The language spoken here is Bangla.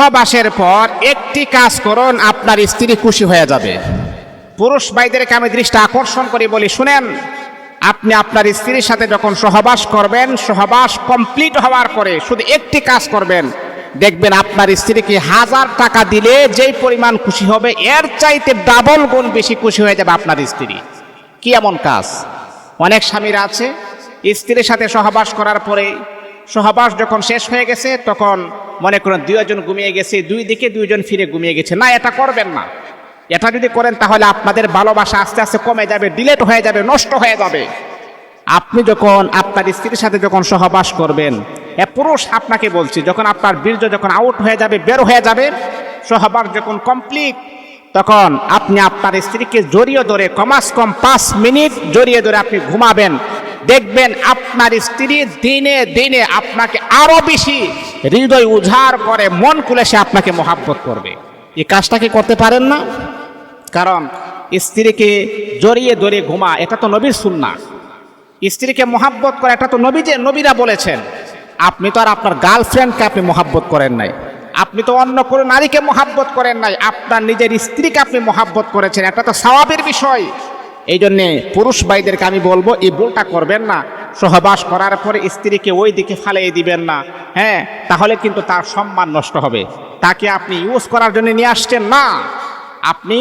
সহবাসের পর একটি কাজ করুন, আপনার স্ত্রী খুশি হয়ে যাবে। পুরুষ ভাইদেরকে আমি দৃষ্টি আকর্ষণ করি, বলি, শুনেন, আপনি আপনার স্ত্রীর সাথে যখন সহবাস করবেন, সহবাস কমপ্লিট হওয়ার পরে শুধু একটি কাজ করবেন। দেখবেন আপনার স্ত্রীকে হাজার টাকা দিলে যেই পরিমাণ খুশি হবে, এর চাইতে ডাবল গুণ বেশি খুশি হয়ে যাবে আপনার স্ত্রী। কি এমন কাজ? অনেক স্বামীরা আছে, স্ত্রীর সাথে সহবাস করার পরে সহবাস যখন শেষ হয়ে গেছে, তখন মনে করেন দুইজন ঘুমিয়ে গেছে, দুই দিকে দুইজন ফিরে ঘুমিয়ে গেছে। না, এটা করবেন না। এটা যদি করেন, তাহলে আপনাদের ভালোবাসা আস্তে আস্তে কমে যাবে ডিলেট হয়ে যাবে, নষ্ট হয়ে যাবে। আপনি যখন আপনার স্ত্রীর সাথে যখন সহবাস করবেন, এ পুরুষ আপনাকে বলছি, যখন আপনার বীর্য যখন আউট হয়ে যাবে, বের হয়ে যাবে, সহবাস যখন কমপ্লিট তখন আপনি আপনার স্ত্রীকে জড়িয়ে ধরে কমাস কম পাঁচ মিনিট জড়িয়ে ধরে আপনি ঘুমাবেন। দেখবেন আপনার স্ত্রী দিনে দিনে আপনাকে আরও বেশি হৃদয় উজাড় করে, মন খুলে সে আপনাকে মহাব্বত করবে। এই কাজটা কি করতে পারেন না? কারণ স্ত্রীকে জড়িয়ে ধরে ঘুমা, এটা তো নবীর সুন্না স্ত্রীকে মহাব্বত করা, এটা তো নবী যে নবীরা বলেছেন। আপনি তো আর আপনার গার্লফ্রেন্ডকে আপনি মহাব্বত করেন নাই। আপনি তো অন্য কোনো নারীকে মহাব্বত করেন নাই। আপনার নিজের স্ত্রীকে আপনি মহাব্বত করেছেন। এটা তো স্বভাবের বিষয়। এই জন্যে পুরুষ ভাইদেরকে আমি বলব, এই ভুলটা করবেন না। সহবাস করার পরে স্ত্রীকে ওই দিকে ফালিয়ে দিবেন না। হ্যাঁ তাহলে কিন্তু তার সম্মান নষ্ট হবে। তাকে আপনি ইউজ করার জন্য নিয়ে আসছেন না। আপনি